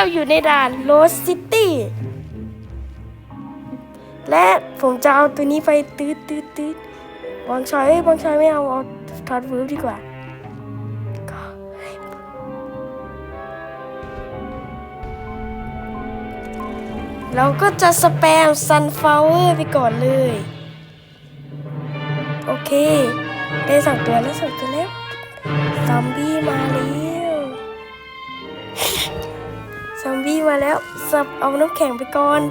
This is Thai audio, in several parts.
เราอยู่ในด่านโรสซิตี้และผมจะเอาตัวนี้ไปตืดตืดตืดบางชอยเอ้ยบางชอยไม่เอาเอาทอดวูฟดีกว่าเราก็จะสแปมซันฟลาวเวอร์ไปก่อนเลย โอเค ได้สองตัวแล้วสองตัวแล้ว ซอมบี้มาแล้ว แล้วสับเอาน้ำแข็งไปก่อน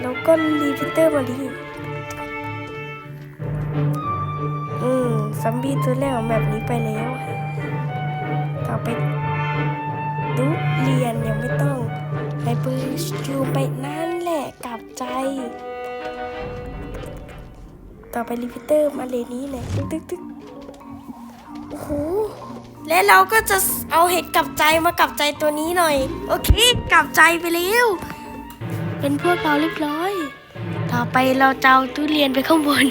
แล้วก็รีพิเตอร์มาดีอืมซอมบี้ตัวแรกของแบบนี้ไปแล้ว ต่อไปดูเรียนยังไม่ต้องไปปืนจูไปนั่นแหละกลับใจ ต่อไปรีพิเตอร์มาเลยนี้เลยตึ๊กตึ๊กตึ๊กโอ้โห และเราก็จะเอาเห็ดกลับใจมากลับใจตัวนี้หน่อย โอเค กลับใจไปเร็ว เป็นพวกเราเรียบร้อย ต่อไปเราจะเอาทุเรียนไปข้างบน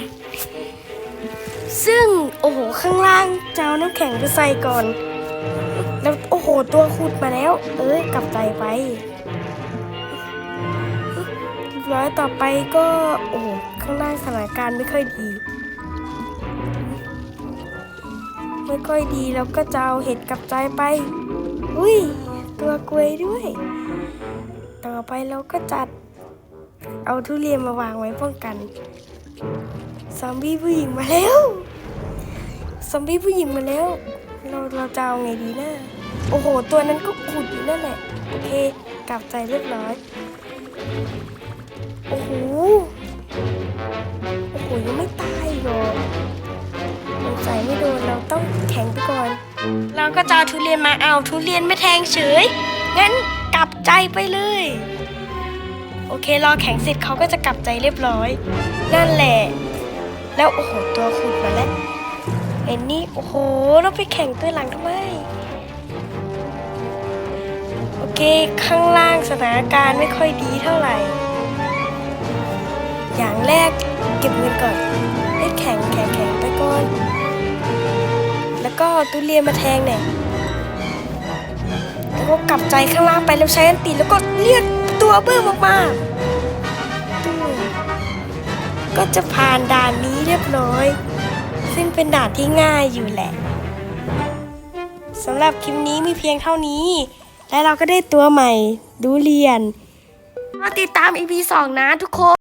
ซึ่งโอ้โหข้างล่างจะเอาน้ำแข็งไปใส่ก่อน แล้วโอ้โหตัวขุดมาแล้ว เอ้ยกลับใจไปเรียบร้อยต่อไปก็โอ้โหข้างล่างสถานการณ์ไม่ค่อยดี ไม่ค่อยดีแล้วก็จะเอาเห็ดกับใจไป อุ้ย ตัวกลวยด้วย ต่อไปเราก็จัด เอาทุเรียนมาวางไว้ป้องกัน ซอมบี้ผู้หญิงมาแล้ว ซอมบี้ผู้หญิงมาแล้ว เราเราจะเอาไงดีนะโอ้โห ตัวนั้นก็ขุดอยู่นั่นแหละ โอเค กลับใจเรียบร้อย โอ้โห โอ้โห ยังไม่ต เราก็จะเอาทุเรียนมาเอาทุเรียนไม่แทงเฉย งั้นกลับใจไปเลย โอเครอแข็งเสร็จเขาก็จะกลับใจเรียบร้อย นั่นแหละ แล้วโอ้โหตัวขุดมาแล้วเอ็นนี่โอ้โหเราไปแข่งตัวหลังทำไมโอเคข้างล่างสถานการณ์ไม่ค่อยดีเท่าไหร่ อย่างแรกเก็บเงินก่อนให้แข็งแข็งแข็ง่อตุเรียนมาแทงเนี่ยแล้วก็กลับใจข้างล่างไปแล้วใช้อันตีแล้วก็เรียกตัวเบิ้มออกมาก็จะผ่านด่านนี้เรียบร้อย ซึ่งเป็นด่านที่ง่ายอยู่แหละสำหรับคลิปนี้มีเพียงเท่านี้ และเราก็ได้ตัวใหม่ดูเรียนมาติดตาม EP 2 นะทุกคน